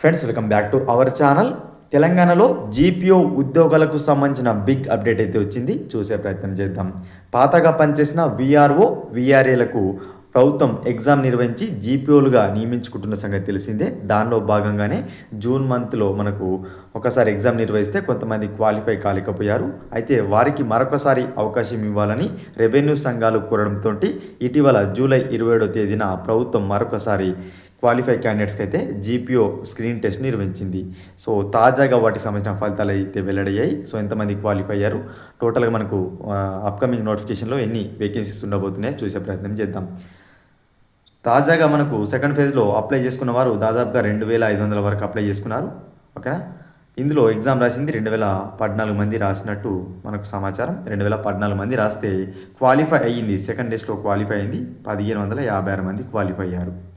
Friends welcome back to our channel తెలంగాణలో GPO ఉద్యోగాలకు సంబంధించిన బిగ్ అప్డేట్ అయితే వచ్చింది. చూసే ప్రయత్నం చేద్దాం. పాతగా పనిచేసిన విఆర్ఓ విఆర్ఏలకు ప్రభుత్వం ఎగ్జామ్ నిర్వహించి జీపీఓలుగా నియమించుకుంటున్న సంగతి తెలిసిందే. దానిలో భాగంగానే జూన్ మంత్లో మనకు ఒకసారి ఎగ్జామ్ నిర్వహిస్తే కొంతమంది క్వాలిఫై కాలేకపోయారు. అయితే వారికి మరొకసారి అవకాశం ఇవ్వాలని రెవెన్యూ సంఘాలు కోరడంతో ఇటీవల జూలై ఇరవై ఏడో తేదీన ప్రభుత్వం మరొకసారి క్వాలిఫై క్యాండిడేట్స్కి అయితే జీపీఓ స్క్రీన్ టెస్ట్ నిర్వహించింది. సో తాజాగా వాటికి సంబంధించిన ఫలితాలు అయితే వెల్లడయ్యాయి. సో ఎంతమంది క్వాలిఫై అయ్యారు? టోటల్గా మనకు అప్కమింగ్ నోటిఫికేషన్లో ఎన్ని వేకెన్సీస్ ఉండబోతున్నాయో చూసే ప్రయత్నం చేద్దాం. తాజాగా మనకు సెకండ్ ఫేజ్లో అప్లై చేసుకున్న వారు దాదాపుగా రెండు వేల ఐదు వందల వరకు అప్లై చేసుకున్నారు. ఓకేనా? ఇందులో ఎగ్జామ్ రాసింది రెండు వేల పద్నాలుగు మంది రాసినట్టు మనకు సమాచారం. రెండు వేల పద్నాలుగు మంది రాస్తే క్వాలిఫై అయ్యింది. సెకండ్ టెస్ట్లో క్వాలిఫై అయింది. పదిహేను వందల యాభై ఆరు మంది క్వాలిఫై అయ్యారు.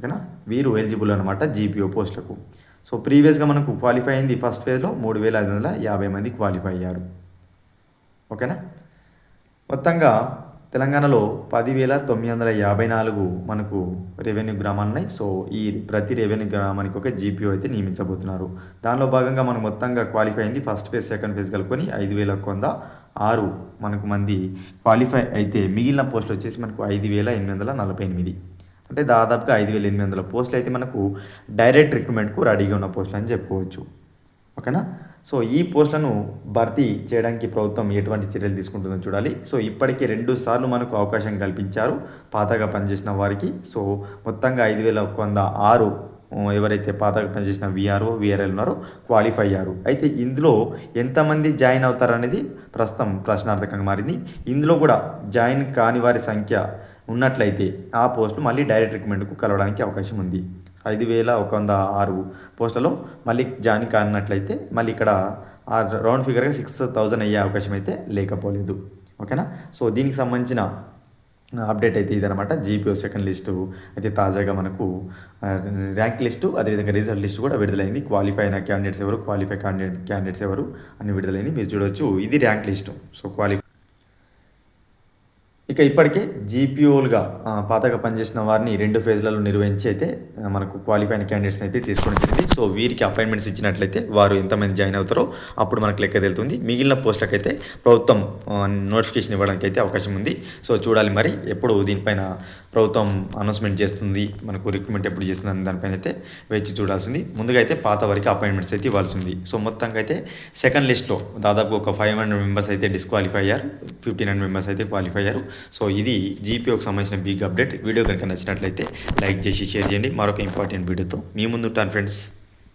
ఓకేనా? వీరు ఎలిజిబుల్ అనమాట జీపీఓ పోస్టులకు. సో ప్రీవియస్గా మనకు క్వాలిఫై అయింది ఫస్ట్ ఫేజ్లో మూడు వేల ఐదు వందల యాభై మంది క్వాలిఫై అయ్యారు. ఓకేనా? మొత్తంగా తెలంగాణలో పదివేల తొమ్మిది వందల యాభై నాలుగు మనకు రెవెన్యూ గ్రామాలు ఉన్నాయి. సో ఈ ప్రతి రెవెన్యూ గ్రామానికి ఒక జీపీఓ అయితే నియమించబోతున్నారు. దానిలో భాగంగా మనం మొత్తంగా క్వాలిఫై అయింది ఫస్ట్ ఫేజ్ సెకండ్ ఫేజ్ కలుపుకొని ఐదు వేల కొంద ఆరు మనకు మంది క్వాలిఫై అయితే మిగిలిన పోస్టులు వచ్చేసి మనకు ఐదు వేల ఎనిమిది వందల నలభై ఎనిమిది. అంటే దాదాపుగా ఐదు వేల ఎనిమిది వందల పోస్టులు అయితే మనకు డైరెక్ట్ రిక్రూట్మెంట్కు రెడీగా ఉన్న పోస్టులు అని చెప్పుకోవచ్చు. ఓకేనా? సో ఈ పోస్టులను భర్తీ చేయడానికి ప్రభుత్వం ఎటువంటి చర్యలు తీసుకుంటుందో చూడాలి. సో ఇప్పటికే రెండు సార్లు మనకు అవకాశం కల్పించారు పాతగా పనిచేసిన వారికి. సో మొత్తంగా ఐదు వేల వంద ఆరు ఎవరైతే పాతగా పనిచేసిన విఆర్ఓ విఆర్ఎల్ ఉన్నారో క్వాలిఫై అయ్యారు. అయితే ఇందులో ఎంతమంది జాయిన్ అవుతారనేది ప్రస్తుతం ప్రశ్నార్థకంగా మారింది. ఇందులో కూడా జాయిన్ కాని వారి సంఖ్య ఉన్నట్లయితే ఆ పోస్టులు మళ్ళీ డైరెక్ట్ రిక్రూట్మెంట్కు కలవడానికి అవకాశం ఉంది. ఐదు వేల ఒక వంద ఆరు పోస్టులలో మళ్ళీ జాయిన్ కానట్లయితే మళ్ళీ ఇక్కడ ఆ రౌండ్ ఫిగర్గా సిక్స్ థౌజండ్ అయ్యే అవకాశం అయితే లేకపోలేదు. ఓకేనా? సో దీనికి సంబంధించిన అప్డేట్ అయితే ఇదనమాట జీపీఓ సెకండ్ లిస్టు అయితే తాజాగా మనకు ర్యాంక్ లిస్టు అదేవిధంగా రిజల్ట్ లిస్టు కూడా విడుదలైంది. క్వాలిఫై అయిన క్యాండిడేట్స్ ఎవరు క్వాలిఫై క్యాండిడేట్ క్యాండిడేట్స్ ఎవరు అని విడుదలైంది. మీరు చూడొచ్చు. ఇది ర్యాంక్ లిస్టు. సో క్వాలిఫై ఇక ఇప్పటికే జీపీఓలుగా పాతగా పనిచేసిన వారిని రెండు ఫేజ్లలో నిర్వహించి అయితే మనకు క్వాలిఫై క్యాండిడేట్స్ అయితే తీసుకోవడం జరిగింది. సో వీరికి అపాయింట్మెంట్స్ ఇచ్చినట్లయితే వారు ఎంతమంది జాయిన్ అవుతారో అప్పుడు మనకు లెక్క తెలుతుంది. మిగిలిన పోస్టులకు అయితే ప్రభుత్వం నోటిఫికేషన్ ఇవ్వడానికి అయితే అవకాశం ఉంది. సో చూడాలి మరి ఎప్పుడు దీనిపైన ప్రభుత్వం అనౌన్స్మెంట్ చేస్తుంది మనకు రిక్రూట్మెంట్ ఎప్పుడు చేస్తుంది అనే దానిపైన అయితే వేచి చూడాల్సింది. ముందుగా అయితే పాత వరకు అపాయింట్మెంట్స్ అయితే ఇవ్వాల్సి ఉంది సో మొత్తంగా అయితే సెకండ్ లిస్ట్లో దాదాపు ఒక ఫైవ్ హండ్రెడ్ మెంబర్స్ అయితే డిస్క్వాలిఫై అయ్యారు ఫిఫ్టీన్ హండ్రెడ్ మెంబర్స్ అయితే క్వాలిఫై అయ్యారు. సో ఇది జీపీఓకి సంబంధించిన బిగ్ అప్డేట్ వీడియో కనుక నచ్చినట్లయితే లైక్ చేసి షేర్ చేయండి. మరొక ఇంపార్టెంట్ వీడియోతో మీ ముందు ఉంటాను ఫ్రెండ్స్